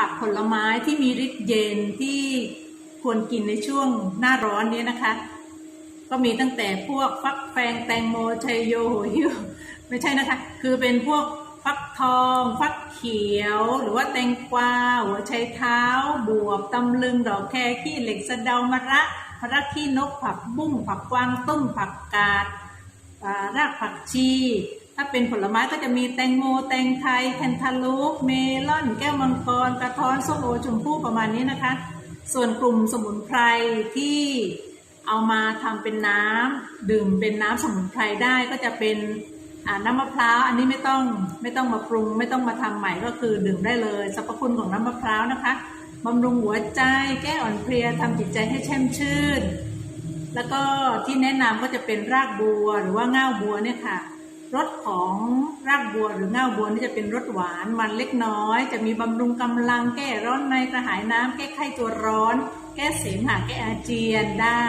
ผักผลไม้ที่มีฤทธิ์เย็นที่ควรกินในช่วงหน้าร้อนนี้นะคะ ก็มีตั้งแต่พวกฟักแฟงแตงโมชัยโยโหหิวไม่ใช่นะคะ คือเป็นพวกฟักทอง ฟักเขียว หรือว่าแตงกวา หัวไชเท้า บวบตำลึงดอกแคขี้เหล็กสะเดามะระมะระขี้นกผักบุ้งผักกวางตุ้งผักกาดรากผักชี ถ้าเป็นผลไม้ก็จะมีแตงโมแตงไทยแคนทาลูปเมลอน แก้วมังกร กระท้อนส้มโอชมพู่ประมาณนี้นะคะ ส่วนกลุ่มสมุนไพรที่เอามาทำเป็นน้ำดื่มเป็นน้ำสมุนไพรได้ก็จะเป็นน้ำมะพร้าวอันนี้ไม่ต้องไม่ต้องมาปรุง ไม่ต้องมาทำใหม่ก็คือดื่มได้เลยสรรพคุณของน้ำมะพร้าวนะคะบำรุงหัวใจแก้อ่อนเพลียทำจิตใจให้แช่มชื่น แล้วก็ที่แนะนำก็จะเป็นรากบัวหรือว่าง่าบัวเนี่ยค่ะ รสของรากบัวหรือง่าบัวนี่จะเป็นรสหวานมันเล็กน้อย จะมีบำรุงกำลังแก้ร้อนในกระหายน้ำแก้ไข้ตัวร้อน แก้เสมหะแก้อาเจียนได้